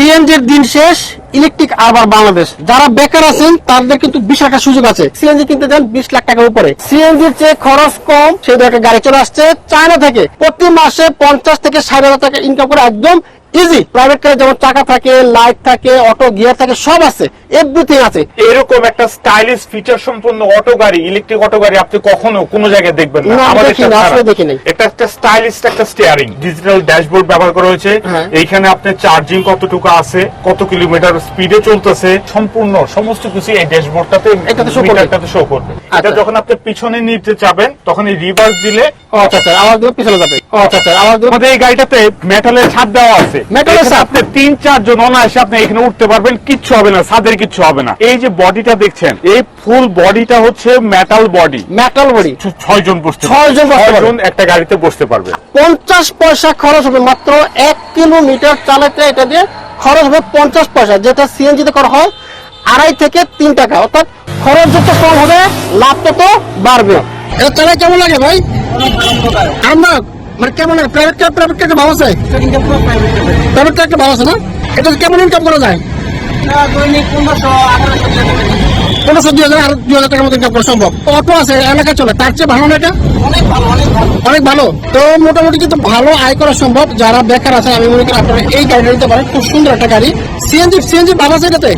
সিএনজির দিন শেষ ইলেকট্রিক আবার বাংলাদেশ যারা বেকার আছেন, তাদের কিন্তু বিশ টাকা সুযোগ আছে। সিএনজি কিনতে যান বিশ লাখ টাকার উপরে। সিএনজির চেয়ে খরচ কম, সেই একটা গাড়ি চলে আসছে চায়না থেকে। প্রতি মাসে পঞ্চাশ থেকে ষাট হাজার টাকা ইনকাম করে একদম ইজি প্রাইভেট কারে যেমন চাকা থাকে লাইট থাকে অটো গিয়ার থাকে সব আছে। এভরিথিং আছে। এরকম একটা স্টাইলিশ ফিচার সম্পন্ন অটো গাড়ি ইলেকট্রিক অটো গাড়ি আপনি কখনো কোনো জায়গায় দেখবেন না, আমাদের আসলে দেখি নাই। এটা একটা স্টাইলিশ একটা স্টিয়ারিং ডিজিটাল ড্যাশবোর্ড ব্যবহার করা হয়েছে। হ্যাঁ। এইখানে আপনার চার্জিং কতটুকু আছে কত কিলোমিটার স্পিডে চলতেছে সম্পূর্ণ সমস্ত কিছু এই ড্যাশবোর্ডটাতে। মিটারটাতে শো করবে। এটা আচ্ছা। যখন আপনি পিছনে নিতে চাবেন তখন এই রিভার্স দিলে আচ্ছা আচ্ছা আওয়াজ দেবো পিছনে যাবে। আচ্ছা আচ্ছা আওয়াজ আমাদের এই গাড়িটাতে মেটালের ছাদ দেওয়া আছে। মেটালের ছাদ? আপনি তিন চার জন অনায়াসে আপনি এখানে উঠতে পারবেন কিচ্ছু হবে না ছাদের কিচ্ছু হবে না। এই যে বডিটা দেখছেন এই ফুল বডিটা হচ্ছে মেটাল বডি মেটাল বডি ছয় জন বসতে ছয় জন বসতে জন একটা গাড়িতে বসতে পারবে। পঞ্চাশ পয়সা খরচ হবে মাত্র এক কিলোমিটার চালাতে এটা দিয়ে খরচ হবে পঞ্চাশ পয়সা যেটা সিএনজি তে করা হয় আড়াই থেকে তিন টাকা অর্থাৎ খরচ যত কম হবে লাভ তত বাড়বে। এটা চালাই কেমন লাগে ভাই? আমরা মানে কেমন প্রাইভেট কার প্রাইভেট কার ভালো আছে প্রাইভেট কার একটা ভালো আছে না? এটা কেমন ইনকাম করা যায়? পনেরোশো, দুই হাজার, আর দুই হাজার টাকার মতো ইনকাম করা সম্ভব। অটো আছে এলাকা চলে, তার চেয়ে ভালো না এটা? অনেক ভালো তো মোটামুটি কিন্তু ভালো আয় করা সম্ভব। যারা বেকার আছে, আমি মনে করি আপনারা এই গাড়িটা নিতে পারেন। খুব সুন্দর একটা গাড়ি। সিএনজি সিএনজি ভালো আছে এটাতে?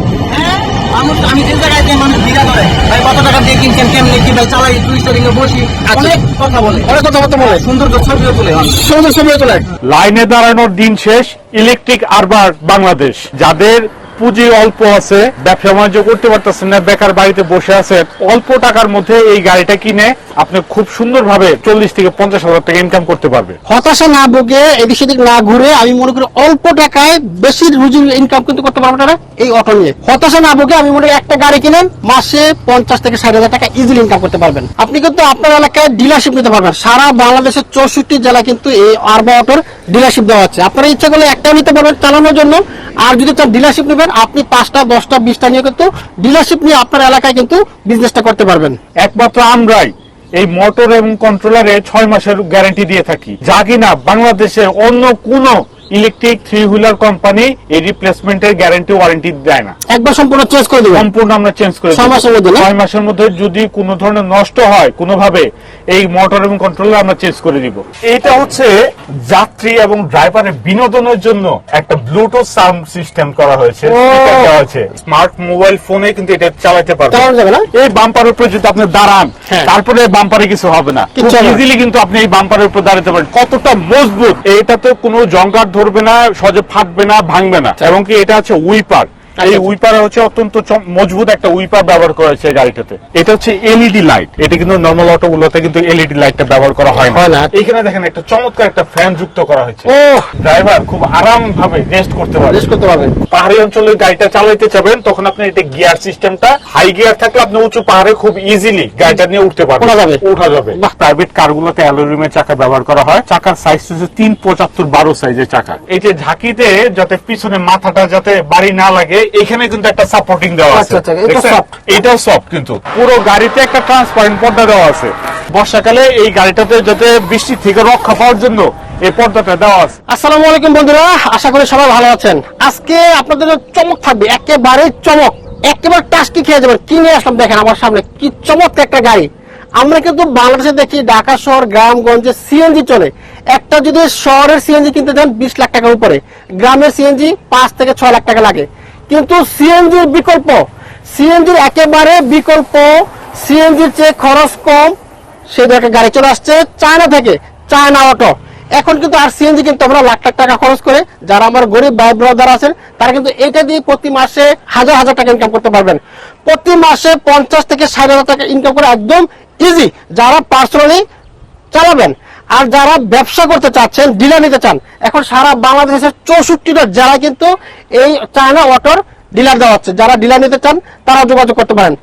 আমি যে জায়গায় যে মানুষ ভিড়া করে ভাই কত টাকা দিয়ে কিনছেন কেমনি কি ভাই চালাই দুই স্টারিং এ বসি অনেক কথা বলে। অনেক কথাবার্তা বলে। সুন্দর ছবিও তুলে মানুষ সুন্দর সময় তোলে। লাইনে দাঁড়ানোর দিন শেষ ইলেকট্রিক আরবার বাংলাদেশ। যাদের পুঁজি অল্প আছে, ব্যবসা বাণিজ্য করতে পারতেছেন না, বেকার বাড়িতে বসে আছেন, অল্প টাকার মধ্যে এই গাড়িটা কিনে আপনি খুব সুন্দরভাবে চল্লিশ থেকে পঞ্চাশ হাজার টাকা ইনকাম করতে পারবে। হতাশা না ভুগে এদিক সেদিক না ঘুরে আমি মনে করি অল্প টাকায় বেশি রুজি ইনকাম কিন্তু করতে পারব তারা এই অটো নিয়ে। হতাশা না ভুগে আমি মনে করি একটা গাড়ি কিনেন, মাসে পঞ্চাশ থেকে ষাট হাজার টাকা ইজিলি ইনকাম করতে পারবেন। আপনি কিন্তু আপনার এলাকায় ডিলারশিপ নিতে পারবেন। সারা বাংলাদেশের চৌষট্টি জেলা কিন্তু এই আরবা অটোর ডিলারশিপ দেওয়া হচ্ছে আপনারা ইচ্ছা করলে একটাও নিতে পারবেন চালানোর জন্য। আর যদি তার ডিলারশিপ নেবেন আপনি পাঁচটা, দশটা, বিশটা নিয়ে কিন্তু ডিলারশিপ নিয়ে আপনার এলাকায় কিন্তু বিজনেসটা করতে পারবেন। একমাত্র আমরাই এই মোটর এবং কন্ট্রোলারে ছয় মাসের গ্যারান্টি দিয়ে থাকি। যা কিনা বাংলাদেশের অন্য কোন ইলেকট্রিক থ্রি হুইলার কোম্পানি এই রিপ্লেসমেন্টের গ্যারান্টি ওয়ারেন্টি দেয় না। একবার সম্পূর্ণ চেঞ্জ করে দেবেন? সম্পূর্ণ আমরা চেঞ্জ করে ছয় মাসের মধ্যে ছয় মাসের মধ্যে যদি কোনো ধরনের নষ্ট হয় কোনোভাবে এই মোটর এবং কন্ট্রোলার আমরা চেঞ্জ করে দিব। এটা হচ্ছে যাত্রী এবং ড্রাইভারের বিনোদনের জন্য একটা ব্লুটুথ সাউন্ড সিস্টেম করা হয়েছে। দেওয়া হয়েছে। স্মার্ট মোবাইল ফোনে কিন্তু এটা চালাতে পারবে? এই বাম্পারের উপরে যদি আপনি দাঁড়ান হ্যাঁ। তারপরে বাম্পারে কিছু হবে না। কিচ্ছু হবে না। ইজিলি কিন্তু আপনি এই বাম্পারের উপর দাঁড়াতে পারেন। কতটা মজবুত এটাতে কোনো জঙ্গার ধরবে না সহজে ফাটবে না ভাঙবে না। এবং কি এটা হচ্ছে উইপার। এই আচ্ছা। উইপার হচ্ছে অত্যন্ত মজবুত একটা উইপার ব্যবহার করা হয়েছে গাড়িটাতে। এটা হচ্ছে এলইডি লাইট। এটা কিন্তু নর্মাল অটো গুলোতে কিন্তু এলইডি লাইটটা ব্যবহার করা হয় না। এখানে দেখেন একটা চমৎকার একটা ফ্যান যুক্ত করা হয়েছে। ও ড্রাইভার খুব আরাম ভাবে রেস্ট করতে পারে রেস্ট করতে পারবেন পাহাড়ি অঞ্চলে গাড়িটা চালাইতে চাবেন তখন আপনি এটা গিয়ার সিস্টেমটা হাই গিয়ার থাকলে আপনি উঁচু পাহাড়ে খুব ইজিলি গাড়িটা নিয়ে উঠতে পারবেন। ওঠা যাবে। উঠা যাবে। প্রাইভেট কারগুলোতে অ্যালুমিনিয়ামের চাকা ব্যবহার করা হয়। চাকার সাইজ হচ্ছে তিন পঁচাত্তর বারো সাইজের চাকা। এই যে ঝাঁকিতে যাতে পিছনে মাথাটা যাতে বাড়ি না লাগে এখানে কিন্তু একটা সাপোর্টিং দেওয়া আছে। আচ্ছা, আচ্ছা, দেখছেন? soft। এটাও সফট কিন্তু। পুরো গাড়িতে একটা ট্রান্সপারেন্ট পর্দা দেওয়া আছে। বর্ষাকালে এই গাড়িটাতে যাতে বৃষ্টি থেকে রক্ষা পাওয়ার জন্য এই পর্দাটা দেওয়া আছে। আসসালামু আলাইকুম বন্ধুরা আশা করি সবাই ভালো আছেন। আজকে আপনাদের চমক থাকবে একেবারে চমক। একেবারে টাস্কি খেয়ে যাবেন। কি নিয়ে আসলাম দেখেন আমার সামনে কি চমৎকার একটা গাড়ি। আমরা কিন্তু বাংলাদেশে দেখি ঢাকা শহর গ্রামগঞ্জে সিএনজি চলে। একটা যদি শহরের সিএনজি কিনতে যান বিশ লাখ টাকার উপরে। গ্রামের সিএনজি পাঁচ থেকে ছয় লাখ টাকা লাগে। কিন্তু সিএনজির বিকল্প। সিএনজির একেবারে বিকল্প। সিএনজির চেয়ে খরচ কম। সেই দেখে গাড়ি চলে আসছে চায়না থেকে, চায়না অটো। এখন কিন্তু আর সিএনজি কিন্তু আমরা লাখ লাখ টাকা খরচ করে। যারা আমার গরিব ভাই ব্রাদার আছেন, তারা কিন্তু এটা দিয়ে প্রতি মাসে হাজার হাজার টাকা ইনকাম করতে পারবেন। প্রতি মাসে পঞ্চাশ থেকে ষাট হাজার টাকা ইনকাম করে একদম ইজি যারা পার্সোনালি চালাবেন আর যারা ব্যবসা করতে চাচ্ছেন ডিলার নিতে চান, এখন সারা বাংলাদেশের চৌষট্টিটা যারা কিন্তু এই চায়না অটোর ডিলার দেওয়া হচ্ছে। যারা ডিলার নিতে চান, তারা যোগাযোগ করতে পারেন।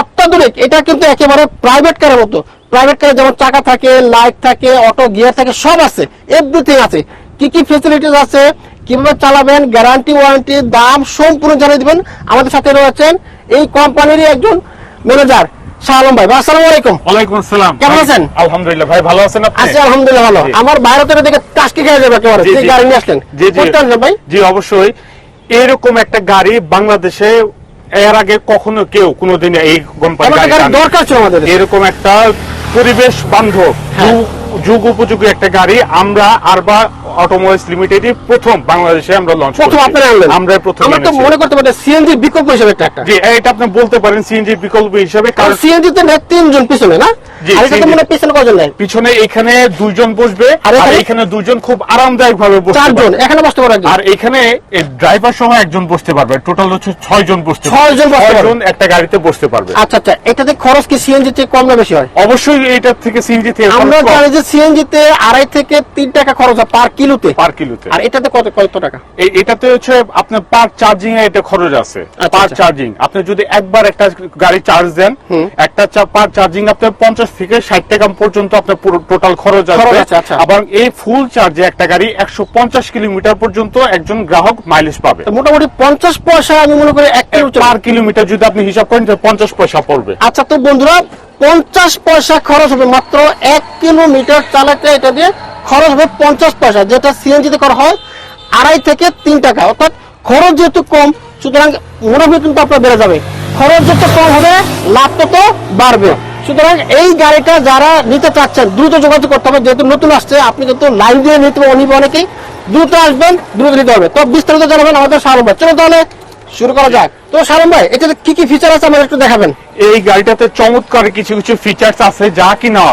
অত্যাধুনিক, এটা কিন্তু একেবারে প্রাইভেট কারের মতো। প্রাইভেট কারে যেমন চাকা থাকে লাইট থাকে অটো গিয়ার থাকে, সব আছে। এভরিথিং আছে। কি কি ফেসিলিটিস আছে, কীভাবে চালাবেন গ্যারান্টি ওয়ারেন্টি দাম সম্পূর্ণ জানিয়ে দিবেন। আমাদের সাথে রয়েছেন এই কোম্পানিরই একজন ম্যানেজার শাহ ভাই ভাই, আসসালামু আলাইকুম। ওয়ালাইকুম আসসালাম। কেমন আছেন? আলহামদুলিল্লাহ ভাই ভালো আছেন আপনি? আছি আলহামদুলিল্লাহ ভালো। আমার বাইরে থেকে দেখে টাস্কি খেয়ে যাবে একেবারে। যে গাড়ি নিয়ে আসলেন। জি জি। ভাই? জি অবশ্যই। এরকম একটা গাড়ি বাংলাদেশে এর আগে কখনো কেউ কোনোদিন এই কোম্পানি দরকার ছিল আমাদের। এরকম একটা পরিবেশ বান্ধব। হ্যাঁ। যুগ- যুগ উপযোগী একটা গাড়ি আমরা আরবা অটোমোবাইলস লিমিটেড প্রথম বাংলাদেশে আমরা লঞ্চ প্রথম আপনারা আনলেন? আমরা প্রথম আমরা তো মনে করতে পারি সিএনজি বিকল্প হিসেবে একটা। জি এটা আপনি বলতে পারেন সিএনজি বিকল্প হিসেবে কারণ সিএনজি তে তিনজন পিছনে না? এটা তো পিছনে এখানে দুইজন বসবে আর এখানে? দুইজন খুব আরামদায়ক ভাবে চারজন। এখানে বসতে পারে একজন। আর এখানে ড্রাইভার সহ একজন বসতে পারবে। টোটাল হচ্ছে ছয় জন বসতে পারবে। বসতে একটা গাড়িতে বসতে পারবে। আচ্ছা আচ্ছা এটাতে খরচ কি সিএনজি তে কম না বেশি হয়? অবশ্যই এটার থেকে সিএনজি থেকে আমরা জানি যে সিএনজি তে আড়াই থেকে তিন টাকা খরচ হয় পার কিলোতে। পার কিলোতে। আর এটাতে কত কত টাকা? এটাতে হচ্ছে আপনার পার চার্জিং এ এটা খরচ আছে। আচ্ছা, পার আচ্ছা। চার্জিং। আপনি যদি একবার একটা গাড়ি চার্জ দেন একটা পার চার্জিং আপনার পঞ্চাশ থেকে ষাট টাকা পর্যন্ত আপনার পুরো টোটাল খরচ আসবে। আচ্ছা। এবং এই ফুল চার্জে একটা গাড়ি একশো পঞ্চাশ কিলোমিটার পর্যন্ত একজন গ্রাহক মাইলেজ পাবে। মোটামুটি পঞ্চাশ পয়সা আমি মনে করি এক পার কিলোমিটার। যদি আপনি হিসাব করেন পঞ্চাশ পয়সা পড়বে। আচ্ছা তো বন্ধুরা পঞ্চাশ পয়সা খরচ হবে মাত্র এক কিলোমিটার চালাতে এটা দিয়ে খরচ হবে পঞ্চাশ পয়সা যেটা সিএনজি তে করা হয় আড়াই থেকে তিন টাকা। অর্থাৎ খরচ যেহেতু কম সুতরাং মুনাফা কিন্তু আপনার বেড়ে যাবে। খরচ যত কম হবে লাভ তত বাড়বে। সুতরাং এই গাড়িটা যারা নিতে চাচ্ছেন, দ্রুত যোগাযোগ করতে হবে। যেহেতু নতুন আসছে, আপনি যেহেতু লাইন দিয়ে নিতে অনিব অনেকেই। দ্রুত আসবেন, দ্রুত নিতে হবে। তো বিস্তারিত জানাবেন আমাদের সারম ভাই। চলো তাহলে, শুরু করা যাক। তো সারম ভাই, এটাতে কি কি ফিচার আছে আমাদের একটু দেখাবেন। এই গাড়িটাতে চমৎকার কিছু কিছু ফিচার্স আছে যা কিনা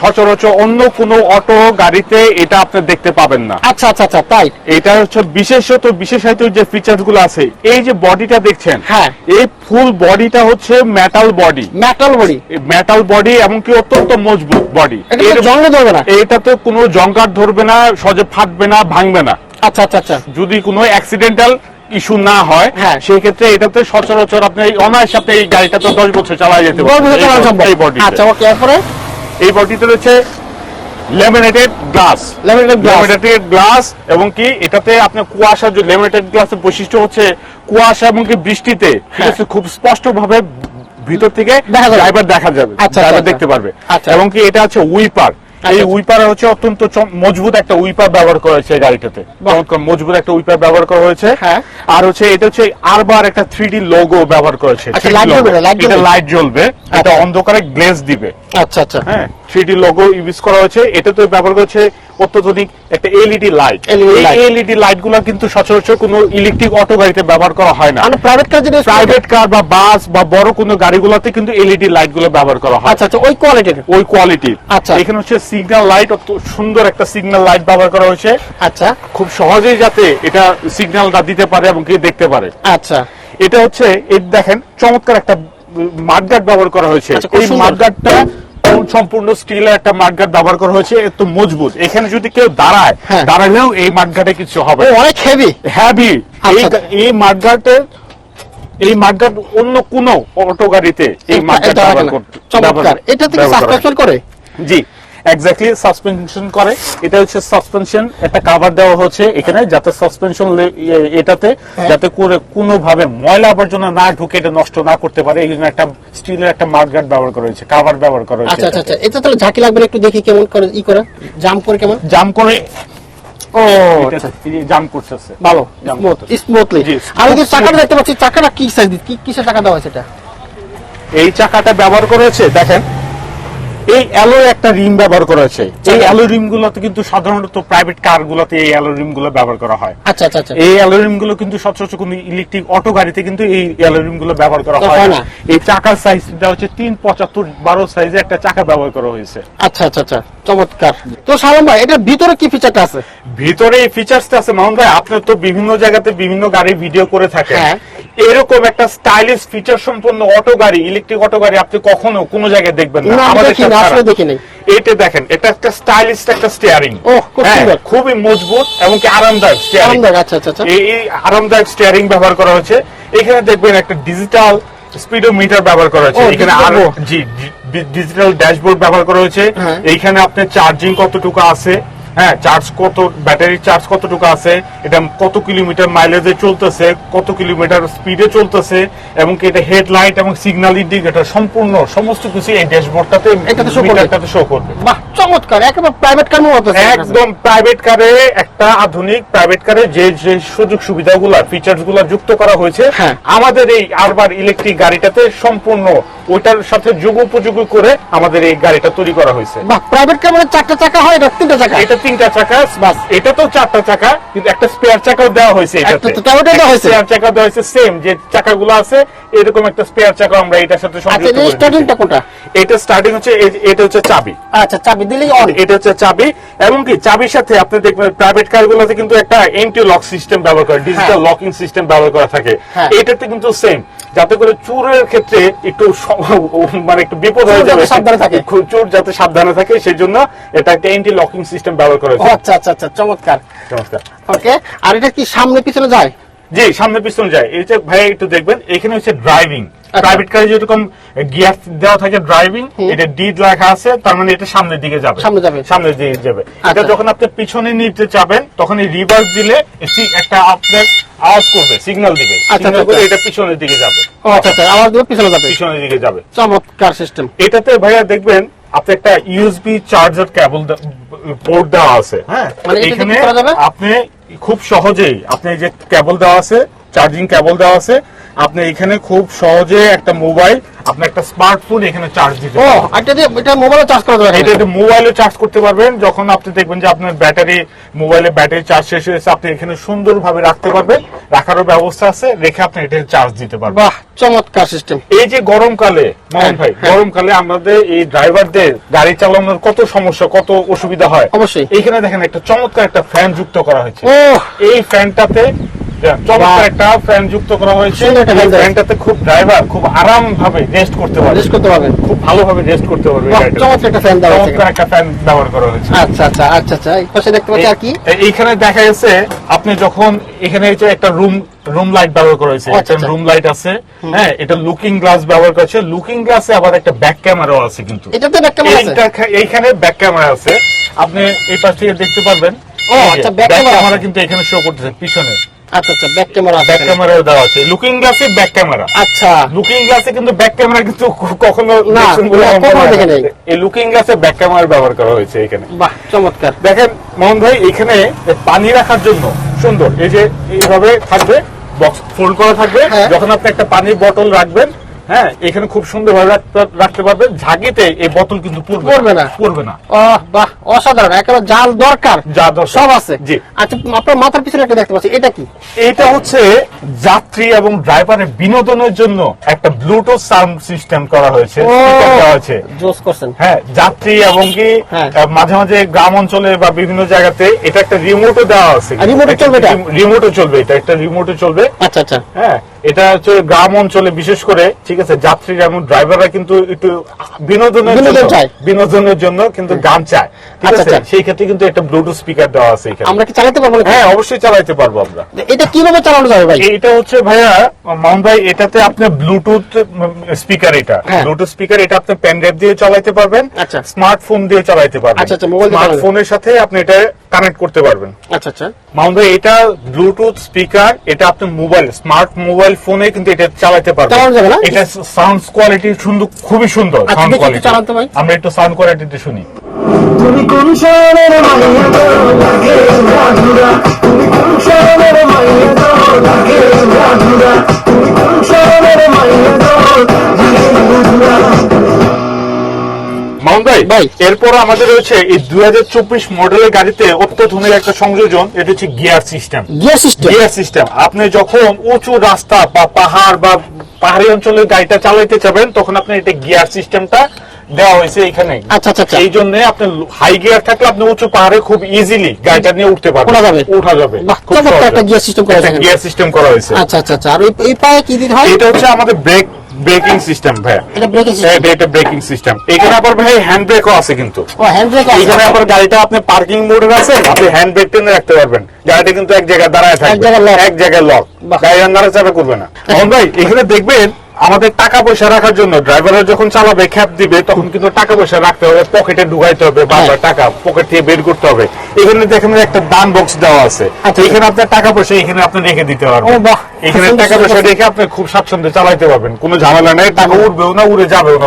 সচরাচর অন্য কোনো অটো গাড়িতে এটা আপনি দেখতে পাবেন না। আচ্ছা আচ্ছা আচ্ছা তাই? এটা হচ্ছে বিশেষত বিশেষায়িত যে ফিচার্সগুলো আছে এই যে বডিটা দেখছেন হ্যাঁ। এই ফুল বডিটা হচ্ছে metal body metal body metal body এমনকি অত্যন্ত মজবুত বডি এটা জঙ্গে ধরবে না? এটাতে কোনো জঙ্কার ধরবে না সহজে ফাটবে না ভাঙবে না। আচ্ছা আচ্ছা আচ্ছা। যদি কোনো অ্যাক্সিডেন্টাল ইস্যু না হয় হ্যাঁ। সেই ক্ষেত্রে এটাতে সচরাচর আপনি অনায়াসে আপনি এই গাড়িটা তো দশ বছর চালাই যেতে পারবেন এই বডি আচ্ছা ওকে এরপরে এই বডিতে রয়েছে লেমিনেটেড গ্লাস লেমিনেটেড গ্লাস এবং কি এটাতে আপনার কুয়াশা যে লেমিনেটেড গ্লাসের বৈশিষ্ট্য হচ্ছে কুয়াশা এবং কি বৃষ্টিতে ঠিক হ্যাঁ। আছে খুব স্পষ্ট ভাবে ভিতর থেকে দেখা যাবে। ড্রাইভার দেখা যাবে আচ্ছা, ড্রাইভার আচ্ছা। দেখতে পারবে আচ্ছা। এবং কি এটা হচ্ছে উইপার এই আচ্ছা। উইপার হচ্ছে অত্যন্ত মজবুত একটা উইপার ব্যবহার করা হয়েছে গাড়িটাতে মজবুত একটা উইপার ব্যবহার করা হয়েছে হ্যাঁ। আর হচ্ছে এটা হচ্ছে আরবার একটা থ্রি ডি লোগো ব্যবহার করেছে আচ্ছা, 3D light জ্বলবে logo। না, light এটা লাইট জ্বলবে এটা আচ্ছা। অন্ধকারে গ্লেজ দিবে আচ্ছা আচ্ছা। হ্যাঁ থ্রি লোগো ইউজ করা হয়েছে। এটা তো ব্যবহার করেছে অত্যাধুনিক একটা এলইডি লাইট এলইডি লাইটগুলো কিন্তু সচরাচর কোনো ইলেকট্রিক অটো গাড়িতে ব্যবহার করা হয় না। মানে প্রাইভেট কার যেটা প্রাইভেট কার বা বাস বা বড় কোনো গাড়িগুলোতে কিন্তু এলইডি লাইটগুলো ব্যবহার করা হয়। আচ্ছা আচ্ছা ওই কোয়ালিটির ওই কোয়ালিটির আচ্ছা। এখানে হচ্ছে সিগন্যাল লাইট অত সুন্দর একটা সিগন্যাল লাইট ব্যবহার করা হয়েছে। আচ্ছা। খুব সহজেই যাতে এটা সিগন্যালটা দিতে পারে এবং কি দেখতে পারে। আচ্ছা। এটা হচ্ছে এই দেখেন চমৎকার একটা মাঠগাট ব্যবহার করা হয়েছে। আচ্ছা, এই। মাঠগাটটা সম্পূর্ণ স্টিলের একটা মাঠঘাট ব্যবহার করা হয়েছে এত মজবুত। এখানে যদি কেউ দাঁড়ায় হ্যাঁ। দাঁড়ালেও এই মাঠঘাটে কিছু হবে অনেক হেভি হ্যাভি আচ্ছা। এই মাঠগাটের এই মাঠঘাট অন্য কোন অটো গাড়িতে এই মাঠঘাট ব্যবহার করে? জি। এক্স্যাক্টলি সাসপেনশন করে। এটা হচ্ছে সাসপেনশন একটা কভার দেওয়া হচ্ছে এখানে যাতে সাসপেনশন এটাতে হ্যাঁ। যাতে করে কোনোভাবে ময়লা আবর্জনা না ঢুকে এটা নষ্ট না করতে পারে। এই জন্য একটা স্টিলের একটা মাঠগার্ড ব্যবহার করা হয়েছে কভার ব্যবহার করা হয়েছে আচ্ছা আচ্ছা আচ্ছা। এটা তাহলে ঝাঁকি লাগবে একটু দেখি কেমন করে ই করে? জাম করে কেমন? জাম করে। ও এটা আচ্ছা। জাম করতেছে। ভালো স্মুথলি আর ওই চাকাটা দেখতে পাচ্ছি চাকাটা কি সাইজ কি কিসের চাকা দেওয়া আছে এটা? এই চাকাটা ব্যবহার করা হয়েছে দেখেন এই অ্যালো একটা রিম ব্যবহার করা হয়েছে। এই অ্যালো রিম গুলোতে কিন্তু সাধারণত প্রাইভেট কার গুলোতে এই অ্যালো রিমগুলো ব্যবহার করা হয়। আচ্ছা আচ্ছা আচ্ছা। এই অ্যালোরিমগুলো কিন্তু সচরাচর কোনো ইলেকট্রিক অটো গাড়িতে কিন্তু এই অ্যালোরিমগুলো ব্যবহার করা হয় না। এই চাকার সাইজটা হচ্ছে তিন পঁচাত্তর বারো সাইজে একটা চাকা ব্যবহার করা হয়েছে। আচ্ছা আচ্ছা আচ্ছা। চমৎকার। তো সালম ভাই এটার ভিতরে কি ফিচারটা আছে? ভিতরে এই ফিচার্সটা আছে। মামুন ভাই আপনি তো বিভিন্ন জায়গাতে বিভিন্ন গাড়ি ভিডিও করে থাকেন। হ্যাঁ। এরকম একটা স্টাইলিশ ফিচার সম্পন্ন অটো গাড়ি ইলেকট্রিক অটো গাড়ি আপনি কখনো কোনো জায়গায় দেখবেন না আমাদের আসলে। দেখিনি। এটা দেখেন এটা একটা স্টাইলিশ একটা স্টিয়ারিং খুব সুন্দর। খুবই মজবুত এবং কি আরামদায়ক স্টিয়ারিং আরামদায়ক আচ্ছা আচ্ছা আচ্ছা এই আরামদায়ক স্টিয়ারিং ব্যবহার করা হয়েছে এখানে দেখবেন একটা ডিজিটাল স্পিডোমিটার ব্যবহার করা হয়েছে এখানে আরও। জি ডিজিটাল ড্যাশবোর্ড ব্যবহার করা হয়েছে হ্যাঁ। এইখানে আপনার চার্জিং কতটুকু আছে হ্যাঁ চার্জ কত ব্যাটারি চার্জ কতটুকু আছে এটা কত কিলোমিটার মাইলেজে চলতেছে কত কিলোমিটার স্পিডে চলতেছে এবং কি এটা হেডলাইট এবং সিগন্যাল ইন্ডিকেটর সম্পূর্ণ সমস্ত কিছু এই ড্যাশবোর্ডটাতে এটাতে করবে। শো করবে বাহ চমৎকার একেবারে প্রাইভেট কার মতো একদম প্রাইভেট কারে একটা আধুনিক প্রাইভেট কারে যে যে সুযোগ সুবিধাগুলো ফিচার্সগুলো যুক্ত করা হয়েছে হ্যাঁ। আমাদের এই আরবার ইলেকট্রিক গাড়িটাতে সম্পূর্ণ ওইটার সাথে যোগ উপযোগী করে আমাদের এই গাড়িটা তৈরি করা হয়েছে। প্রাইভেট মানে চারটা চাকা হয় এটা তিনটা চাকা? এটা তিনটা চাকা বাস। এটা তো চারটা চাকা কিন্তু একটা স্পেয়ার চাকাও দেওয়া হয়েছে এটাতে। তো হয়েছে। স্পেয়ার চাকা দেওয়া হয়েছে সেম যে চাকাগুলো আছে এরকম একটা স্পেয়ার চাকা আমরা এটার সাথে আচ্ছা সংযুক্ত স্টার্টিংটা কোনটা? এটা স্টার্টিং হচ্ছে এটা হচ্ছে চাবি। আচ্ছা চাবি দিলেই অন এটা হচ্ছে চাবি এবং কি চাবির সাথে আপনি দেখবেন প্রাইভেট কার গুলোতে কিন্তু একটা এন্টি লক সিস্টেম ব্যবহার করে ডিজিটাল। লকিং সিস্টেম ব্যবহার করা থাকে। হ্যাঁ। এটাতে কিন্তু সেম যাতে করে চুরের ক্ষেত্রে একটু মানে একটু বিপদ হয়ে যাবে। সাবধানে থাকে। চোর যাতে সাবধানে থাকে সেই জন্য এটা একটা এন্টি লকিং সিস্টেম ব্যবহার করা হয়েছে। আচ্ছা আচ্ছা আচ্ছা চমৎকার। চমৎকার। ওকে আর এটা কি সামনে পিছনে যায়? জি সামনে পিছনে যায়। এই যে ভাই একটু দেখবেন এখানে হচ্ছে ড্রাইভিং। প্রাইভেট কারে যেরকম গিয়ার দেওয়া থাকে ড্রাইভিং এটা ডিড লেখা আছে তার মানে এটা সামনের দিকে যাবে। সামনে যাবে। সামনের দিকে যাবে। এটা আচ্ছা। যখন আপনি পিছনে নিতে চাবেন তখন এই রিভার্স দিলে এটি একটা আপনার আওয়াজ করবে সিগন্যাল দিবে। আচ্ছা, সিগন্যাল করে আচ্ছা। এটা পিছনের দিকে যাবে। আচ্ছা আচ্ছা দিবে পিছনে যাবে। পিছনের দিকে যাবে। চমৎকার সিস্টেম এটাতে ভাইয়া দেখবেন আপনি একটা ইউএসবি চার্জার কেবল পোর্ট দেওয়া আছে হ্যাঁ? মানে এখানে আপনি খুব সহজেই আপনি যে কেবল দেওয়া আছে চার্জিং কেবল দেওয়া আছে। আপনি এখানে খুব সহজে একটা মোবাইল আপনি একটা স্মার্টফোন এখানে চার্জ দিতে ও পারবেন। এটা দিয়ে এটা মোবাইলে চার্জ করা যাবে এটা একটা মোবাইলে চার্জ করতে পারবেন। যখন আপনি দেখবেন যে আপনার ব্যাটারি মোবাইলে ব্যাটারি চার্জ শেষ হয়েছে আপনি এখানে সুন্দরভাবে রাখতে পারবেন। রাখারও ব্যবস্থা আছে রেখে আপনি এটা চার্জ দিতে পারবেন। বাহ চমৎকার সিস্টেম এই যে গরমকালে মোহন হ্যাঁ, ভাই হ্যাঁ। গরমকালে আমাদের এই ড্রাইভারদের গাড়ি চালানোর কত সমস্যা কত অসুবিধা হয়? অবশ্যই। এইখানে দেখেন একটা চমৎকার একটা ফ্যান যুক্ত করা হয়েছে। এই ফ্যানটাতে চমৎকার একটা ফ্যান যুক্ত করা হয়েছে। ফ্যানটাতে খুব ড্রাইভার খুব আরাম ভাবে রেস্ট করতে পারবে। রেস্ট করতে খুব ভালোভাবে রেস্ট করতে পারবে চমৎকার একটা ফ্যান দেওয়া আছে একটা ফ্যান ব্যবহার করা হয়েছে। আচ্ছা আচ্ছা আচ্ছা আচ্ছা। এই পাশে দেখতে পাচ্ছি আর কি? এইখানে দেখা আপনি যখন এখানে একটা রুম রুম লাইট ব্যবহার করা হয়েছে আচ্ছা, একটা আচ্ছা। রুম লাইট আছে হ্যাঁ এটা লুকিং গ্লাস ব্যবহার করেছে লুকিং গ্লাসে আবার একটা ব্যাক ক্যামেরাও আছে কিন্তু। এটাতে ব্যাক ক্যামেরা আছে? এইখানে ব্যাক ক্যামেরা আছে। আপনি এই পাশ থেকে দেখতে পারবেন। ও, আচ্ছা, camera ক্যামেরা কিন্তু এখানে শো করতেছে পিছনে। আচ্ছা আচ্ছা ব্যাক ক্যামেরা ব্যাক ক্যামেরাও দেওয়া আছে। লুকিং গ্লাসে ব্যাক ক্যামেরা আচ্ছা। লুকিং গ্লাসে কিন্তু ব্যাক ক্যামেরা কিন্তু কখনো না, নাই। এই লুকিং গ্লাসে ব্যাক ক্যামেরা ব্যবহার করা হয়েছে এখানে। বাহ চমৎকার। দেখেন মোহন ভাই এখানে পানি রাখার জন্য সুন্দর এই যে এইভাবে থাকবে বক্স ফোল্ড করা থাকবে হ্যাঁ। যখন আপনি একটা পানির বোতল রাখবেন হ্যাঁ এখানে খুব সুন্দরভাবে রাখতে- পারবেন। ঝাঁকিতে এই বোতল কিন্তু পড়বে না। পড়বে না? বাহ অসাধারণ। একেবারে জাল দরকার যা দরকার। সব আছে। জি। আচ্ছা আপনার মাথার পিছনে একটা দেখতে পাচ্ছি। এটা কি? এটা হচ্ছে যাত্রী এবং ড্রাইভারের বিনোদনের জন্য একটা ব্লুটুথ সাউন্ড সিস্টেম করা হয়েছে দেওয়া হয়েছে। জোস করছেন। হ্যাঁ যাত্রী এবং কি হ্যাঁ। মাঝে মাঝে গ্রাম অঞ্চলে বা বিভিন্ন জায়গাতে এটা একটা রিমোটও দেওয়া আছে। remote-এ চলবে এটা? রিমোটও চলবে এটা একটা রিমোটও চলবে। আচ্ছা আচ্ছা। হ্যাঁ এটা হচ্ছে গ্রাম অঞ্চলে বিশেষ করে ঠিক আছে যাত্রীরা এবং ড্রাইভাররা কিন্তু একটু বিনোদনের জন্য বিনোদনের জন্য কিন্তু গান চায় ঠিক আচ্ছা, আছে? আচ্ছা। সেই ক্ষেত্রে কিন্তু একটা ব্লুটুথ স্পিকার দেওয়া আছে এখানে। আমরা কি চালাতে পারব হ্যাঁ অবশ্যই চালাইতে পারব আমরা। এটা কীভাবে চালানো যাবে ভাই? এটা হচ্ছে ভাইয়া মাউন্ট ভাই এটাতে আপনি ব্লুটুথ স্পিকার এটা হ্যাঁ। ব্লুটুথ স্পিকার এটা আপনি পেন ড্রাইভ দিয়ে চালাতে পারবেন আচ্ছা। স্মার্টফোন দিয়ে চালাতে পারবেন। আচ্ছা, আচ্ছা, মোবাইল স্মার্টফোনের সাথে আপনি এটা কানেক্ট করতে পারবেন। আচ্ছা আচ্ছা। মাউন্ট ভাই এটা ব্লুটুথ স্পিকার এটা আপনি মোবাইল স্মার্ট মোবাইল ফোনে কিন্তু এটা চালাতে পারবেন। না? এটা সাউন্ড কোয়ালিটি সুন্দর খুবই সুন্দর আচ্ছা, সাউন্ড কোয়ালিটি তো ভাই। আমরা একটু সাউন্ড কোয়ালিটিতে শুনি। তুমি কোন শহরের মাইয়া গো লাগে রাধুরা তুমি কোন শহরের মাইয়া গো লাগে রাধুরা তুমি কোন শহরের মাইয়া গো লাগে রাধুরা মাউন্ট ভাই। এরপর আমাদের রয়েছে এই দুই মডেলের গাড়িতে অত্যাধুনিক একটা সংযোজন এটা হচ্ছে gear system. Gear system. Gear system. আপনি যখন উঁচু রাস্তা বা পাহাড় বা পাহাড়ি অঞ্চলের গাড়িটা চালাইতে চাবেন তখন আপনি এটা গিয়ার সিস্টেমটা দেওয়া হয়েছে এখানে। আচ্ছা, আচ্ছা, আচ্ছা। এই জন্য আপনি হাই গিয়ার থাকলে আপনি উঁচু পাহাড়ে খুব ইজিলি গাড়িটা নিয়ে উঠতে পারবেন। ওঠা যাবে। উঠা যাবে। খুব একটা gear system করা গিয়ার সিস্টেম করা হয়েছে। আচ্ছা আচ্ছা আচ্ছা। আর এই পায়ে কি দিতে হয়? এটা হচ্ছে আমাদের ব্রেক ব্রেকিং সিস্টেম ভাই এটা ব্রেকিং সিস্টেম। এটা ব্রেকিং সিস্টেম। এখানে আবার ভাই হ্যান্ড ব্রেকও আছে কিন্তু। ও হ্যান্ড ব্রেক আছে। এখানে আবার গাড়িটা আপনি পার্কিং মোডে আছে আপনি হ্যান্ড ব্রেক টেনে রাখতে পারবেন। গাড়িটা কিন্তু এক জায়গায় দাঁড়ায় থাকবে। এক জায়গায় লক। গাড়ি আর চাপে করবে না। মোহন ভাই এখানে দেখবেন আমাদের টাকা পয়সা রাখার জন্য ড্রাইভাররা যখন চালাবে খ্যাপ দিবে তখন কিন্তু টাকা পয়সা রাখতে হবে পকেটে ঢুকাইতে হবে বারবার হ্যাঁ। টাকা পকেট থেকে বের করতে হবে। এখানে দেখেন একটা দান বক্স দেওয়া আছে। আচ্ছা। এখানে আপনার টাকা পয়সা এখানে আপনি রেখে দিতে পারবেন। এখানে টাকা পয়সা রেখে আপনি খুব স্বাচ্ছন্দ্যে চালাইতে পারবেন। কোনো ঝামেলা নেই টাকা উঠবেও না উড়ে যাবেও না।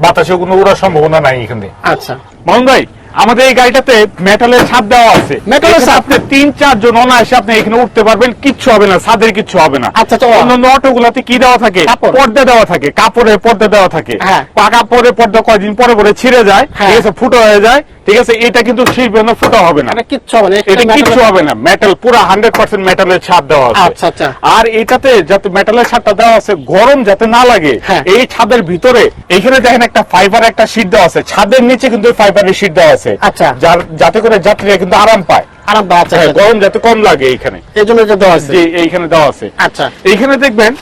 বাতাসে কোনো উড়ার সম্ভাবনা নাই এখানে। আচ্ছা। মোহন ভাই আমাদের এই গাড়িটাতে মেটালের ছাদ দেওয়া আছে মেটালের ছাদ? আপনি তিন চার জন অনায়াসে আপনি এখানে উঠতে পারবেন কিচ্ছু হবে না ছাদের কিচ্ছু হবে না আচ্ছা, আচ্ছা। অন্যান্য অটো গুলাতে কি দেওয়া থাকে পর্দা দেওয়া থাকে কাপড়ের পর্দা দেওয়া থাকে হ্যাঁ। পাকা পরে পর্দা কয়দিন পরে পরে ছিঁড়ে যায় হ্যাঁ। ফুটো হয়ে যায় ঠিক আছে এটা কিন্তু ছিঁড়বে না ফুটো হবে না। কিচ্ছু হবে না এটা কিচ্ছু হবে না মেটাল পুরো হান্ড্রেড পার্সেন্ট মেটালের ছাদ দেওয়া আছে। আচ্ছা, আচ্ছা। আর এটাতে যাতে মেটালের দেওয়া আছে গরম যাতে না লাগে হ্যাঁ। এই ছাদের ভিতরে এখানে দেখেন একটা ফাইবার একটা শীট দেওয়া আছে ছাদের নিচে কিন্তু ফাইবারের শীট দেওয়া আছে। আচ্ছা। যাতে করে যাত্রীরা কিন্তু আরাম পায়। আরাম আচ্ছা, হ্যাঁ। গরম যাতে কম লাগে এইখানে। এই জন্য দেওয়া আছে। এইখানে দেওয়া আছে। আচ্ছা। এইখানে দেখবেন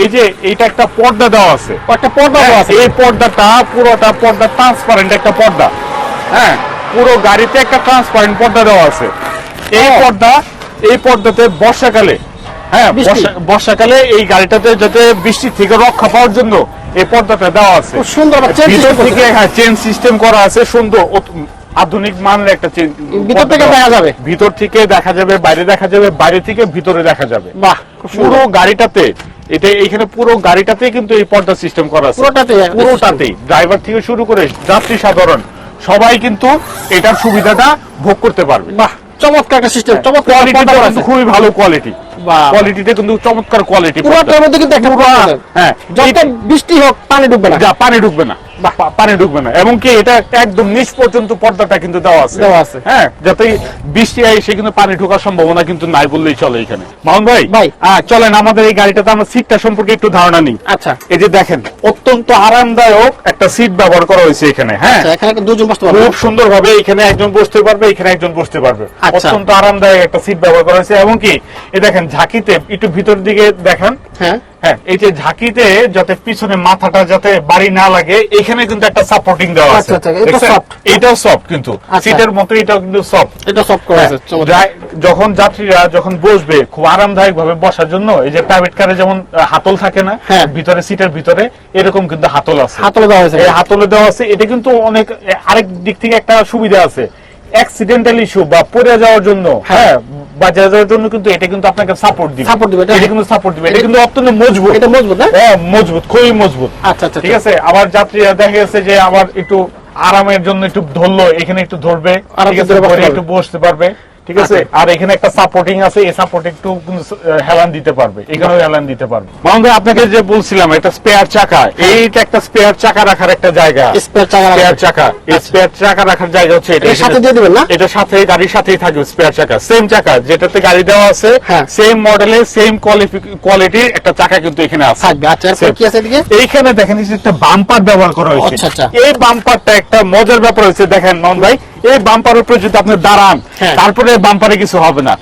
এই যে এইটা একটা পর্দা দেওয়া আছে। একটা পর্দা দেওয়া আছে। এই পর্দাটা পুরোটা পর্দা ট্রান্সপারেন্ট একটা পর্দা। হ্যাঁ পুরো গাড়িতে একটা ট্রান্সপারেন্ট পর্দা দেওয়া আছে। এই পর্দা এই পর্দাতে বর্ষাকালে হ্যাঁ বর্ষাকালে এই গাড়িটাতে যাতে বৃষ্টি থেকে রক্ষা পাওয়ার জন্য এই পর্দাটা দেওয়া আছে। সুন্দর ভিতর থেকে হ্যাঁ চেন সিস্টেম করা আছে সুন্দর আধুনিক মানের একটা চেন ভিতর থেকে দেখা যাবে। ভিতর থেকে দেখা যাবে বাইরে দেখা যাবে বাইরে থেকে ভিতরে দেখা যাবে। বাহ পুরো গাড়িটাতে এটা এখানে পুরো গাড়িটাতে কিন্তু এই পর্দা সিস্টেম করা আছে। পুরোটাতেই একটা পুরোটাতেই। ড্রাইভার থেকে শুরু করে যাত্রী সাধারণ সবাই কিন্তু এটার সুবিধাটা ভোগ করতে পারবে। বাহ চমৎকার একটা সিস্টেম চমৎকার। খুবই ভালো কোয়ালিটি কিন্তু চমৎকার কোয়ালিটি পুরোটার মধ্যে কিন্তু একটা। হ্যাঁ যত বৃষ্টি হোক পানি ডুববে না। যা পানি ঢুকবে না। পানি ঢুকবে না। এবং কি এটা একদম নিচ পর্যন্ত পর্দাটা কিন্তু দেওয়া আছে। দেওয়া আছে। হ্যাঁ যাতে বৃষ্টি হয় সে কিন্তু পানি ঢোকার সম্ভাবনা কিন্তু নাই বললেই চলে এখানে। মামুন ভাই? ভাই। চলেন আমাদের এই গাড়িটাতে আমরা সিটটা সম্পর্কে একটু ধারণা নিই। আচ্ছা। এই যে দেখেন অত্যন্ত আরামদায়ক একটা সিট ব্যবহার করা হয়েছে এখানে হ্যাঁ। আচ্ছা এখানে দুজন বসতে পারবে। খুব সুন্দর ভাবে এখানে একজন বসতে পারবে এখানে একজন বসতে পারবে। আচ্ছা। অত্যন্ত আরামদায়ক একটা সিট ব্যবহার করা হয়েছে। এবং কি এই দেখেন ঝাঁকিতে একটু ভিতর দিকে দেখান। হ্যাঁ। হ্যাঁ এই যে ঝাঁকিতে যাতে পিছনে মাথাটা যাতে বাড়ি না লাগে এখানে কিন্তু একটা সাপোর্টিং দেওয়া আছে আচ্ছা, আচ্ছা, এটা দেখছেন? soft। এটাও সফট কিন্তু আচ্ছা। সিটের মতো এটাও কিন্তু সফট এটা সব করা আছে হ্যাঁ, যখন যাত্রীরা যখন বসবে খুব আরামদায়ক ভাবে বসার জন্য এই যে প্রাইভেট কারে যেমন হাতল থাকে না হ্যাঁ। ভিতরে সিটের ভিতরে এরকম কিন্তু হাতল আছে হাতলে দেওয়া হয়েছে এই হাতলে দেওয়া আছে এটা কিন্তু অনেক আরেক দিক থেকে একটা সুবিধা আছে অ্যাক্সিডেন্টাল ইস্যু বা পড়ে যাওয়ার জন্য হ্যাঁ বাজে যাওয়ার জন্য কিন্তু এটা কিন্তু আপনাকে সাপোর্ট দিবে। এটা- কিন্তু সাপোর্ট দিবে। এটা কিন্তু অত্যন্ত মজবুত। এটা মজবুত না? হ্যাঁ মজবুত খুবই মজবুত। আচ্ছা আচ্ছা ঠিক আছে? আবার যাত্রীরা দেখা গেছে যে আবার একটু আরামের জন্য একটু ধরলো এখানে একটু ধরবে। ঠিক আছে। একটু বসতে পারবে। ঠিক আছে? আর এখানে একটা সাপোর্টিং আছে এই সাপোর্ট একটু হেলান দিতে পারবে। এখানেও হেলান দিতে পারবে। মামুন ভাই আপনাকে যে বলছিলাম একটা স্পেয়ার চাকা এইটা একটা স্পেয়ার চাকা রাখার একটা জায়গা। Spare চাকা স্পেয়ার চাকা। এই আচ্ছা। স্পেয়ার চাকা রাখার জায়গা হচ্ছে এটা। সাথে দিয়ে দিবেন না? এটা সাথে গাড়ির সাথেই থাকবে স্পেয়ার চাকা। সেম চাকা যেটাতে গাড়ি দেওয়া আছে হ্যাঁ। সেম মডেলের সেম কোয়ালিটির একটা চাকা কিন্তু এখানে আছে। থাকবে। আচ্ছা কি আছে এদিকে? এইখানে দেখেন একটা বাম্পার ব্যবহার করা হয়েছে। আচ্ছা, আচ্ছা। এই বাম্পারটা একটা মজার ব্যাপার হয়েছে। দেখেন নন ভাই এই বাম্পারের উপরে যদি আপনি দাঁড়ান হ্যাঁ। তারপরে বাম্পারে কিছু হবে না।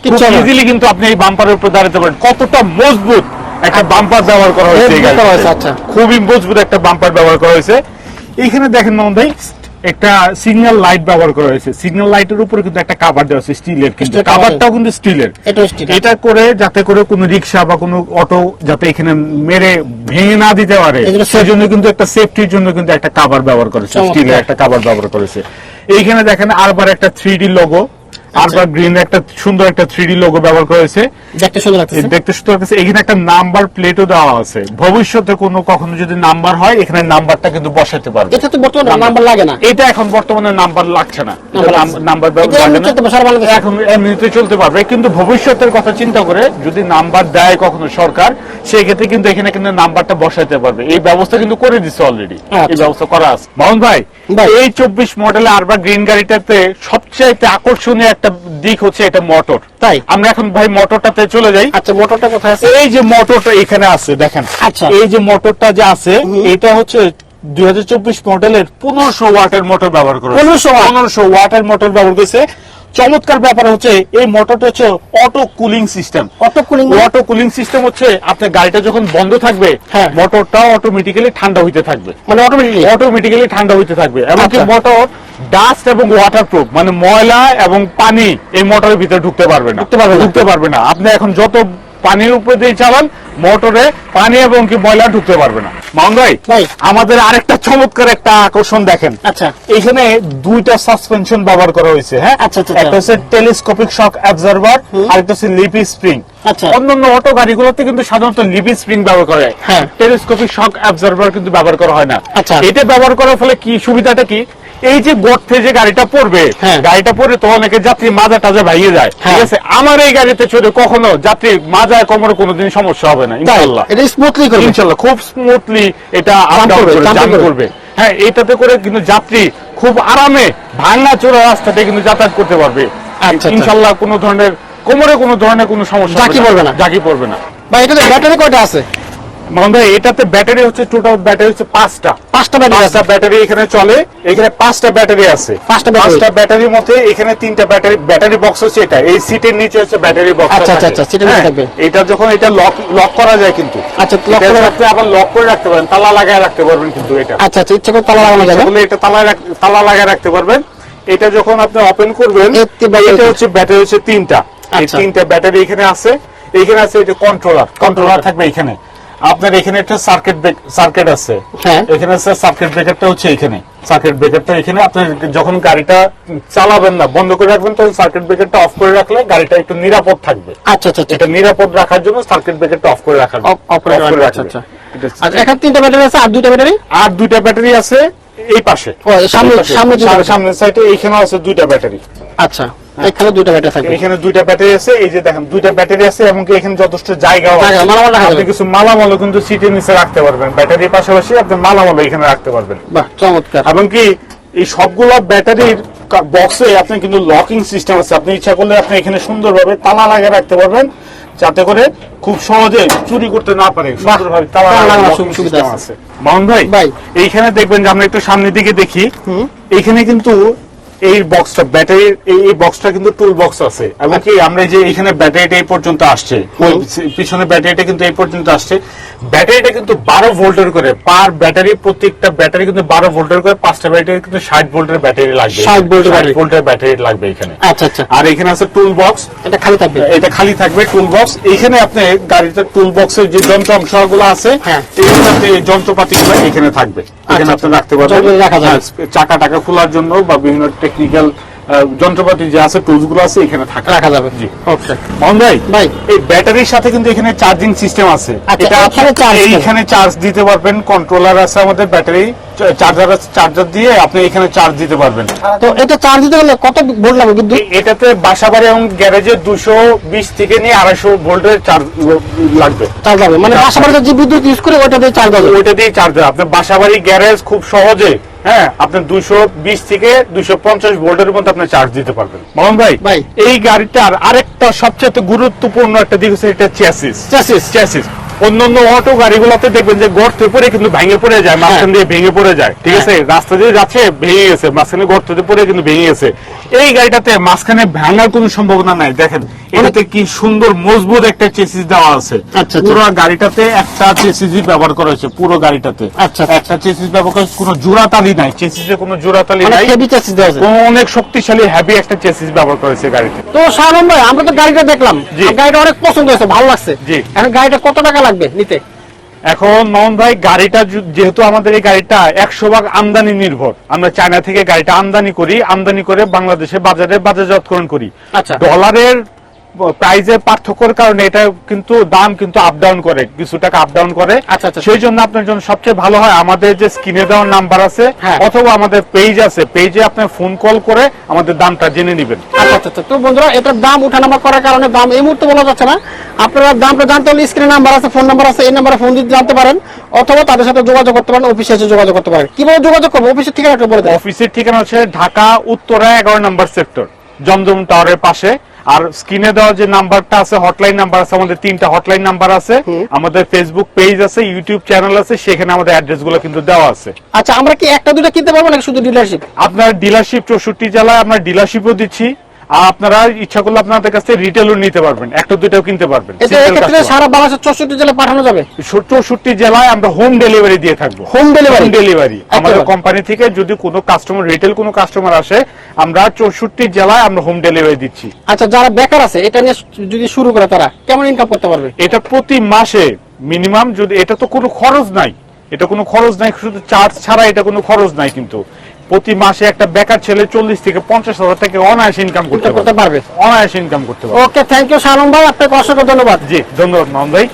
ইজিলি কিন্তু আপনি এই বাম্পারের উপরে দাঁড়াতে পারেন কতটা মজবুত একটা বাম্পার ব্যবহার করা হয়েছে। হয়েছে, আচ্ছা। খুবই মজবুত একটা বাম্পার ব্যবহার করা হয়েছে এইখানে দেখেন নন ভাই একটা সিগন্যাল লাইট ব্যবহার করা হয়েছে সিগন্যাল লাইটের উপরে কিন্তু একটা কাভার দেওয়া আছে স্টিলের কিন্তু কাভারটাও কিন্তু স্টিলের এটা করে যাতে করে কোনো রিক্সা বা কোনো অটো যাতে এখানে মেরে ভেঙে না দিতে পারে সেই জন্য কিন্তু একটা সেফটির জন্য কিন্তু একটা কাভার ব্যবহার করেছে। স্টিলের একটা কাভার ব্যবহার করেছে এইখানে দেখেন আরবার একটা থ্রি ডি লোগো আরবার গ্রিন একটা সুন্দর একটা থ্রি ডি লোগো ব্যবহার করেছে দেখতে সুন্দর দেখতে লাগতেছে। এখানে একটা নাম্বার প্লেটও দেওয়া আছে। ভবিষ্যতে কোনো কখনো যদি নাম্বার হয় এখানে নাম্বারটা কিন্তু বসাতে পারবে। এটা তো বর্তমানে নাম্বার লাগে না। এটা এখন বর্তমানে নাম্বার লাগছে না। নাম্বার লাগছে। বাংলাদেশে। এখন এমনিতে চলতে পারবে। কিন্তু ভবিষ্যতের কথা চিন্তা করে যদি নাম্বার দেয় কখনো সরকার সেই ক্ষেত্রে কিন্তু এখানে কিন্তু নাম্বারটা বসাতে পারবে। এই ব্যবস্থা কিন্তু করে দিচ্ছে অলরেডি আচ্ছা। এই ব্যবস্থা করা আছে। মোহন ভাই। এই চব্বিশ মডেলে আরবা গ্রিন গাড়িটাতে সবচেয়ে আকর্ষণীয় একটা দিক হচ্ছে এটা মোটর তাই? আমরা এখন ভাই মোটরটাতে চলে যাই। আচ্ছা মোটরটা কোথায় আছে? এই যে মোটরটা এখানে আছে দেখেন। আচ্ছা। এই যে মোটরটা যে আছে এটা হচ্ছে দুই মডেলের পনেরোশো ওয়াটের মোটর ব্যবহার করে 1500 watt? পনেরোশো ওয়াটের মোটর ব্যবহার করেছে। চমৎকার ব্যাপার হচ্ছে এই মোটরটা হচ্ছে auto cooling system auto cooling auto cooling system হচ্ছে আপনার গাড়িটা যখন বন্ধ থাকবে হ্যাঁ। মোটরটা অটোমেটিক্যালি ঠান্ডা হইতে থাকবে। মানে অটোমেটিক্যালি ঠান্ডা হইতে থাকবে। এমনকি আচ্ছা। মোটর ডাস্ট এবং ওয়াটার প্রুফ মানে ময়লা এবং পানি এই মোটরের ভিতরে ঢুকতে পারবে না। ঢুকতে পারবে না। আপনি এখন যত পানির উপরে দিয়ে চালান মোটরে পানি এবং কি ময়লা ঢুকতে পারবে না। মাউন ভাই। আমাদের আরেকটা চমৎকার একটা আকর্ষণ দেখেন। আচ্ছা। এখানে দুইটা সাসপেনশন ব্যবহার করা হয়েছে হ্যাঁ? আচ্ছা, আচ্ছা, একটা হচ্ছে টেলিস্কোপিক শক অ্যাবজার্ভার আর একটা হচ্ছে লিপি স্প্রিং আচ্ছা। অন্যান্য অটো গাড়িগুলোতে কিন্তু সাধারণত লিপি স্প্রিং ব্যবহার করা হয়। টেলিস্কোপিক শক অ্যাবজার্ভার কিন্তু ব্যবহার করা হয় না। আচ্ছা। এটা ব্যবহার করার ফলে কি সুবিধাটা কি? এই যে গর্তে যে গাড়িটা পড়বে হ্যাঁ। গাড়িটা পড়ে তো অনেকে যাত্রী মাজা টাজা ভাইয়ে যায়। ঠিক হ্যাঁ। আছে? আমার এই গাড়িতে চড়ে কখনো যাত্রী মাজায় কোমরে কোনোদিন সমস্যা হবে না ইনশাল্লাহ। এটা স্মুথলি করবে। ইনশাল্লাহ খুব স্মুথলি এটা আপ ডাউন করবে, হ্যাঁ এটাতে করে কিন্তু যাত্রী খুব আরামে ভাঙা চোরা রাস্তাতে কিন্তু যাতায়াত করতে পারবে। আচ্ছা, আচ্ছা। ইনশাল্লাহ কোনো ধরনের কোমরে কোনো ধরনের কোনো সমস্যা জাকি পড়বে না। জাকি পড়বে না। বা এটাতে ব্যাটারি কয়টা আছে? মোহন এটাতে ব্যাটারি হচ্ছে টোটাল ব্যাটারি হচ্ছে পাঁচটা। পাঁচটা ব্যাটারি পাঁচটা ব্যাটারি এখানে চলে এখানে পাঁচটা ব্যাটারি আছে। পাঁচটা। পাঁচটা ব্যাটারির মধ্যে এখানে তিনটা ব্যাটারি ব্যাটারি বক্স হচ্ছে এটা। এই সিটের নিচে হচ্ছে ব্যাটারি বক্স আচ্ছা, আচ্ছা, আচ্ছা, সিটের নিচে থাকবে। এটা যখন এটা লক লক করা যায় কিন্তু। আচ্ছা, এটা করে- আপনি আবার লক করে রাখতে পারেন তালা লাগায় রাখতে পারবেন কিন্তু এটা। আচ্ছা আচ্ছা ইচ্ছা করে তালা লাগানো যাবে? বলে এটা তালা তালা লাগায় রাখতে পারবেন এটা যখন আপনি ওপেন করবেন এটা হচ্ছে। ব্যাটারি হচ্ছে তিনটা। এই আচ্ছা। তিনটা ব্যাটারি এখানে আছে এইখানে আছে এটা কন্ট্রোলার কন্ট্রোলার থাকবে। এখানে। আপনার এখানে একটা সার্কিট সার্কিট আছে। হ্যাঁ। এখানে সার্কিট ব্রেকারটা হচ্ছে এখানে। সার্কিট ব্রেকারটা এখানে। আপনি যখন গাড়িটা চালাবেন না বন্ধ করে রাখবেন তখন সার্কিট ব্রেকারটা অফ করে রাখলে গাড়িটা একটু নিরাপদ থাকবে। আচ্ছা আচ্ছা আচ্ছা। এটা নিরাপদ রাখার জন্য সার্কিট ব্রেকারটা অফ করে রাখা off করে রাখবে, আচ্ছা। আচ্ছা। আচ্ছা এখানে তিনটা ব্যাটারি আছে আর দুইটা ব্যাটারি আর দুইটা ব্যাটারি আছে এই পাশে। সামনে- সামনে সামনে- সামনের সাইডে এইখানেও আছে দুইটা ব্যাটারি আচ্ছা। এখানে দুইটা ব্যাটারি থাকবে। এখানে দুইটা ব্যাটারি আছে এই যে দেখেন দুইটা ব্যাটারি আছে এবং এখানে যথেষ্ট জায়গাও আছে। আপনি কিছু কিন্তু সিটের নিচে রাখতে পারবেন। ব্যাটারির পাশাপাশি আপনি এখানে রাখতে পারবেন। বাহ চমৎকার। এবং কি এই সবগুলো ব্যাটারির বক্সে আপনি কিন্তু লকিং সিস্টেম আছে। আপনি ইচ্ছা করলে আপনি এখানে সুন্দরভাবে তালা লাগিয়ে রাখতে পারবেন যাতে করে খুব সহজে চুরি করতে না পারে। সুন্দরভাবে তালা লাগানোর সুবিধা আছে। ভাই ভাই। এইখানে দেখবেন যে আমরা একটু সামনের দিকে দেখি। এখানে কিন্তু এই বক্সটা ব্যাটারির এই বক্সটা কিন্তু টুল বক্স আছে। এবং কি আমরা যে এখানে ব্যাটারিটা এই পর্যন্ত আসছে পিছনে ব্যাটারিটা কিন্তু এই পর্যন্ত আসছে। ব্যাটারিটা কিন্তু বারো ভোল্টের করে পার ব্যাটারি প্রত্যেকটা ব্যাটারি কিন্তু বারো ভোল্টের করে পাঁচটা ব্যাটারি কিন্তু ষাট ভোল্টের ব্যাটারি লাগবে 60 ভোল্টের ব্যাটারি। ভোল্টের ব্যাটারি লাগবে এখানে। আচ্ছা আচ্ছা। আর এখানে আছে টুল বক্স এটা খালি থাকবে? এটা খালি থাকবে টুল বক্স এইখানে আপনি গাড়িতে টুল বক্সের যে যন্ত্র অংশগুলো আছে হ্যাঁ। এইখানে আপনি যন্ত্রপাতিগুলো এখানে থাকবে। এখানে আচ্ছা, আপনি রাখতে পারবেন। হ্যাঁ, চাকা টাকা খোলার জন্য বা বিভিন্ন টেকনিক্যাল যন্ত্রপাতি যে আছে টুলসগুলো আছে এখানে থাকে। রাখা যাবে। জি। ওকে মোহন ভাই ভাই। এই ব্যাটারির সাথে কিন্তু এখানে চার্জিং সিস্টেম আছে। আচ্ছা, এটা এখানে charge দেবে। এইখানে চার্জ দিতে পারবেন কন্ট্রোলার আছে আমাদের ব্যাটারি চার্জার আছে চার্জার দিয়ে আপনি এখানে চার্জ দিতে পারবেন। তো এটা চার্জ দিতে গেলে কত ভোল্ট লাগবে বিদ্যুৎ এটাতে বাসাবাড়ি এবং গ্যারেজে দুশো বিশ থেকে নিয়ে আড়াইশো ভোল্টের চার্জ লাগবে। চার্জ লাগবে। মানে বাসা বাড়িতে যে বিদ্যুৎ ইউজ করে ওটা দিয়ে চার্জ হবে। ওইটা দিয়ে চার্জ হবে। আপনার বাসাবাড়ি গ্যারেজ খুব সহজে হ্যাঁ আপনি দুইশো বিশ থেকে দুইশো পঞ্চাশ ভোল্টের মধ্যে আপনি চার্জ দিতে পারবেন। মোহন ভাই ভাই। এই গাড়িটার আরেকটা সবচেয়ে গুরুত্বপূর্ণ একটা দিক হচ্ছে এটা চ্যাসিস চ্যাসিস চ্যাসিস অন্যান্য অটো গাড়িগুলোতে দেখবেন যে গর্তে পরে কিন্তু ভেঙে পড়ে যায় মাঝখান দিয়ে ভেঙে পড়ে যায়। ঠিক আছে? রাস্তা দিয়ে যাচ্ছে ভেঙে গেছে মাঝখানে গর্তে পরে কিন্তু ভেঙে গেছে। এই গাড়িটাতে মাঝখানে ভাঙার কোনো সম্ভাবনা নাই। দেখেন এটাতে কি সুন্দর মজবুত একটা চেসিস দেওয়া আছে। আচ্ছা, আচ্ছা। পুরো গাড়িটাতে একটা চেসিসই ব্যবহার করা হয়েছে পুরো গাড়িটাতে। আচ্ছা। একটা চেসিস ব্যবহার করা হয়েছে, কোনো জোড়াতালি নাই। চেসিসে কোনো জোড়াতালি নাই। হেভি চার্জ দেওয়া আছে। অনেক শক্তিশালী হেভি একটা চেসিস ব্যবহার করেছে গাড়িতে। তো শাহরুম ভাই আমরা তো গাড়িটা দেখলাম। গাড়িটা অনেক পছন্দ হয়েছে ভালো লাগছে। জি। এখন গাড়িটা কত টাকা লাগবে নিতে এখন মোহন ভাই গাড়িটা যেহেতু আমাদের এই গাড়িটা একশো ভাগ আমদানি নির্ভর আমরা চায়না থেকে গাড়িটা আমদানি করি আমদানি করে বাংলাদেশে বাজারে বাজারজাতকরণ করি আচ্ছা। ডলারের প্রাইজের পার্থক্যর কারণে এটা কিন্তু দাম কিন্তু আপ ডাউন করে কিছু টাকা আপ ডাউন করে। আচ্ছা, আচ্ছা। সেই জন্য আপনার জন্য সবচেয়ে ভালো হয় আমাদের যে স্ক্রিনে দেওয়ার নাম্বার আছে হ্যাঁ। অথবা আমাদের পেজ আছে পেজে আপনি ফোন কল করে আমাদের দামটা জেনে নেবেন। আচ্ছা আচ্ছা। তো বন্ধুরা এটার দাম উঠানামা করার কারণে দাম এই মুহূর্তে বলা যাচ্ছে না। আপনারা দামটা জানতে হলে স্ক্রিনে নাম্বার আছে ফোন নাম্বার আছে এই নাম্বারে ফোন দিতে জানতে পারেন অথবা তাদের সাথে যোগাযোগ করতে পারেন অফিসে এসে যোগাযোগ করতে পারেন। কীভাবে যোগাযোগ করব? অফিসের ঠিকানা বলে দেন। অফিসের ঠিকানা হচ্ছে ঢাকা উত্তরা এগারো নম্বর সেক্টর জমজম টাওয়ারের পাশে। আর স্ক্রিনে দেওয়া যে নাম্বারটা আছে হটলাইন নাম্বার আছে আমাদের তিনটা হটলাইন নাম্বার আছে। আমাদের ফেসবুক পেজ আছে ইউটিউব চ্যানেল আছে সেখানে আমাদের অ্যাড্রেসগুলো কিন্তু দেওয়া আছে। আচ্ছা আমরা কি একটা দুটা কিনতে পারব নাকি শুধু ডিলারশিপ আপনার ডিলারশিপ চৌষট্টি জেলায় আমরা ডিলারশিপও দিচ্ছি। আপনারা ইচ্ছা করলে আপনাদের কাছ থেকে রিটেলও নিতে পারবেন। একটা দুইটাও কিনতে পারবেন। সারা বাংলাদেশের চৌষট্টি জেলায় পাঠানো যাবে? চৌষট্টি জেলায় আমরা হোম ডেলিভারি দিয়ে থাকব। Home delivery? ডেলিভারি আমাদের কোম্পানি থেকে যদি কোনো কাস্টমার রিটেল কোনো কাস্টমার আসে আমরা চৌষট্টি জেলায় আমরা হোম ডেলিভারি দিচ্ছি। আচ্ছা যারা বেকার আছে এটা নিয়ে যদি শুরু করে তারা কেমন ইনকাম করতে পারবে? এটা প্রতি মাসে মিনিমাম যদি এটা তো কোনো খরচ নাই। এটা কোনো খরচ নাই শুধু চার্জ ছাড়া এটা কোনো খরচ নাই কিন্তু। প্রতি মাসে একটা বেকার ছেলে চল্লিশ থেকে পঞ্চাশ হাজার থেকে অনায়াস ইনকাম করতে করতে পারবে। অনায়াস ইনকাম করতে পারবে। ওকে থ্যাংক ইউ শালম ভাই। আপনাকে অসংখ্য ধন্যবাদ। জি ধন্যবাদ মোহন ভাই।